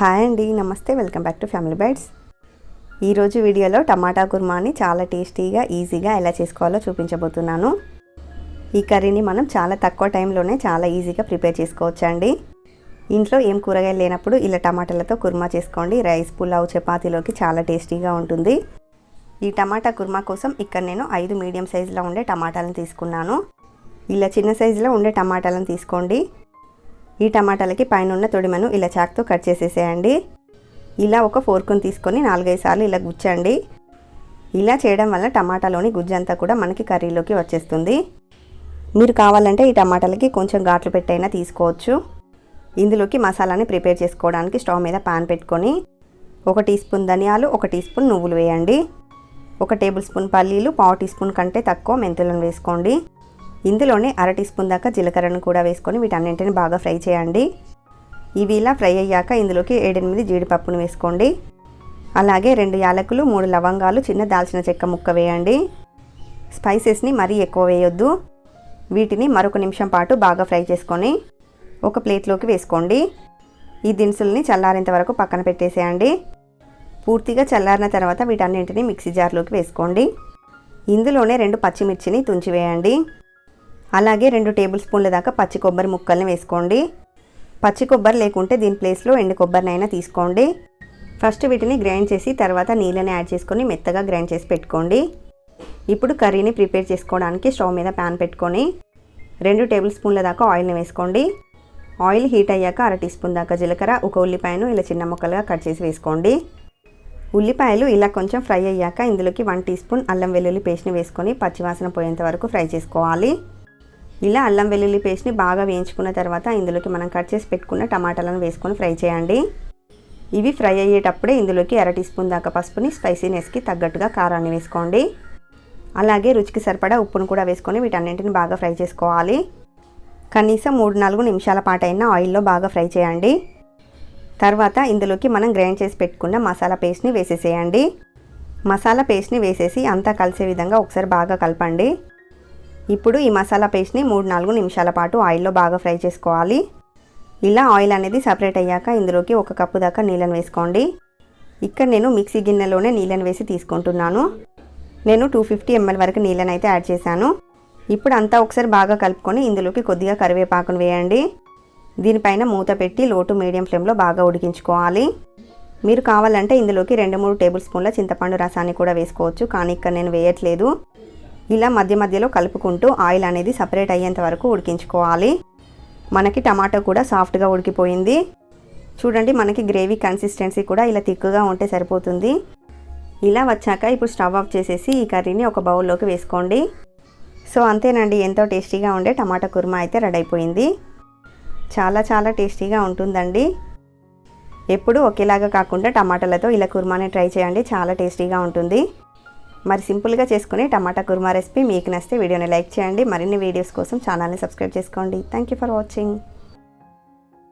Hi అండి నమస్తే welcome back to family bites. ఈరోజు వీడియోలో టమాటా కుర్మాని చాలా టేస్టీగా ఈజీగా ఎలా చేసుకోవాలో చూపించబోతున్నాను. ఈ కర్రీని మనం చాలా తక్కువ టైంలోనే చాలా ఈజీగా ప్రిపేర్ చేసుకోవచ్చండి. ఇంట్లో ఏం కూరగాయలు లేనప్పుడు ఇలా టమాటాలతో కుర్మా చేసుకోండి. రైస్ పులావ్ చపాతీలోకి చాలా టేస్టీగా ఉంటుంది. ఈ టమాటా కుర్మా కోసం ఇక్కడ నేను ఐదు మీడియం సైజులో ఉండే టమాటాలను తీసుకున్నాను. ఇలా చిన్న సైజులో ఉండే టమాటాలను తీసుకోండి. ఈ టమాటాలకి పైన ఉన్న తొడిమను ఇలా చాక్తో కట్ చేసేసేయండి. ఇలా ఒక ఫోర్కుని తీసుకొని నాలుగైదు సార్లు ఇలా గుచ్చండి. ఇలా చేయడం వల్ల టమాటాలోని గుజ్జంతా కూడా మనకి కర్రీలోకి వచ్చేస్తుంది. మీరు కావాలంటే ఈ టమాటాలకి కొంచెం ఘాట్లు పెట్టైనా తీసుకోవచ్చు. ఇందులోకి మసాలాని ప్రిపేర్ చేసుకోవడానికి స్టవ్ మీద పాన్ పెట్టుకొని ఒక టీ స్పూన్ ధనియాలు ఒక టీ స్పూన్ నువ్వులు వేయండి. ఒక టేబుల్ స్పూన్ పల్లీలు పావు టీ స్పూన్ కంటే తక్కువ మెంతులను వేసుకోండి. ఇందులోనే అర టీ స్పూన్ దాకా జీలకర్రను కూడా వేసుకొని వీటన్నింటిని బాగా ఫ్రై చేయండి. ఇవి ఇలా ఫ్రై అయ్యాక ఇందులోకి ఏడెనిమిది జీడిపప్పును వేసుకోండి. అలాగే రెండు యాలకులు మూడు లవంగాలు చిన్న దాల్చిన చెక్క ముక్క వేయండి. స్పైసెస్ని మరీ ఎక్కువ వేయొద్దు. వీటిని మరొక నిమిషం పాటు బాగా ఫ్రై చేసుకొని ఒక ప్లేట్లోకి వేసుకోండి. ఈ దినుసుల్ని చల్లారేంత వరకు పక్కన పెట్టేసేయండి. పూర్తిగా చల్లారిన తర్వాత వీటన్నింటిని మిక్సీ జార్లోకి వేసుకోండి. ఇందులోనే రెండు పచ్చిమిర్చిని తుంచివేయండి అలాగే రెండు టేబుల్ స్పూన్ల దాకా పచ్చి కొబ్బరి ముక్కల్ని వేసుకోండి. పచ్చి కొబ్బరి లేకుంటే దీని ప్లేస్లో ఎండు కొబ్బరినైనా తీసుకోండి. ఫస్ట్ వీటిని గ్రైండ్ చేసి తర్వాత నీళ్ళని యాడ్ చేసుకొని మెత్తగా గ్రైండ్ చేసి పెట్టుకోండి. ఇప్పుడు కర్రీని ప్రిపేర్ చేసుకోవడానికి స్టవ్ మీద ప్యాన్ పెట్టుకొని రెండు టేబుల్ స్పూన్ల దాకా ఆయిల్ని వేసుకోండి. ఆయిల్ హీట్ అయ్యాక అర టీ స్పూన్ దాకా జీలకర్ర ఒక ఉల్లిపాయను ఇలా చిన్న ముక్కలుగా కట్ చేసి వేసుకోండి. ఉల్లిపాయలు ఇలా కొంచెం ఫ్రై అయ్యాక ఇందులోకి వన్ టీ స్పూన్ అల్లం వెల్లుల్లి పేస్ట్ని వేసుకొని పచ్చివాసన పోయేంత వరకు ఫ్రై చేసుకోవాలి. ఇలా అల్లం వెల్లుల్లి పేస్ట్ని బాగా వేయించుకున్న తర్వాత ఇందులోకి మనం కట్ చేసి పెట్టుకున్న టమాటాలను వేసుకొని ఫ్రై చేయండి. ఇవి ఫ్రై అయ్యేటప్పుడే ఇందులోకి అర టీ స్పూన్ దాకా పసుపుని స్పైసీనెస్కి తగ్గట్టుగా కారాన్ని వేసుకోండి. అలాగే రుచికి సరిపడా ఉప్పును కూడా వేసుకొని వీటన్నింటిని బాగా ఫ్రై చేసుకోవాలి. కనీసం మూడు నాలుగు నిమిషాల పాటు అయినా ఆయిల్లో బాగా ఫ్రై చేయండి. తర్వాత ఇందులోకి మనం గ్రైండ్ చేసి పెట్టుకున్న మసాలా పేస్ట్ని వేసేసేయండి. మసాలా పేస్ట్ని వేసేసి అంతా కలిసే విధంగా ఒకసారి బాగా కలపండి. ఇప్పుడు ఈ మసాలా పేస్ట్ని మూడు నాలుగు నిమిషాల పాటు ఆయిల్లో బాగా ఫ్రై చేసుకోవాలి. ఇలా ఆయిల్ అనేది సపరేట్ అయ్యాక ఇందులోకి ఒక కప్పు దాకా నీళ్ళని వేసుకోండి. ఇక్కడ నేను మిక్సీ గిన్నెలోనే నీళ్ళని వేసి తీసుకుంటున్నాను. నేను టూ ఫిఫ్టీ ఎంఎల్ వరకు నీళ్ళని అయితే యాడ్ చేశాను. ఇప్పుడు అంతా ఒకసారి బాగా కలుపుకొని ఇందులోకి కొద్దిగా కరివేపాకును వేయండి. దీనిపైన మూత పెట్టి లోటు మీడియం ఫ్లేమ్లో బాగా ఉడికించుకోవాలి. మీరు కావాలంటే ఇందులోకి రెండు మూడు టేబుల్ స్పూన్ల చింతపండు రసాన్ని కూడా వేసుకోవచ్చు. కానీ ఇక్కడ నేను వేయట్లేదు. ఇలా మధ్య మధ్యలో కలుపుకుంటూ ఆయిల్ అనేది సపరేట్ అయ్యేంత వరకు ఉడికించుకోవాలి. మనకి టమాటో కూడా సాఫ్ట్గా ఉడికిపోయింది. చూడండి మనకి గ్రేవీ కన్సిస్టెన్సీ కూడా ఇలా తిక్కుగా ఉంటే సరిపోతుంది. ఇలా వచ్చాక ఇప్పుడు స్టవ్ ఆఫ్ చేసేసి ఈ కర్రీని ఒక బౌల్లోకి వేసుకోండి. సో అంతేనండి ఎంతో టేస్టీగా ఉండే టమాటా కుర్మా అయితే రెడీ అయిపోయింది చాలా చాలా టేస్టీగా ఉంటుందండి. ఎప్పుడు ఒకేలాగా కాకుండా టమాటాలతో ఇలా కుర్మాని ట్రై చేయండి చాలా టేస్టీగా ఉంటుంది. మరి సింపుల్గా చేసుకుని టమాటా కుర్మా రెసిపీ మీకు నచ్చితే వీడియోని లైక్ చేయండి. మరిన్ని వీడియోస్ కోసం ఛానల్ని సబ్స్క్రైబ్ చేసుకోండి. Thank you for watching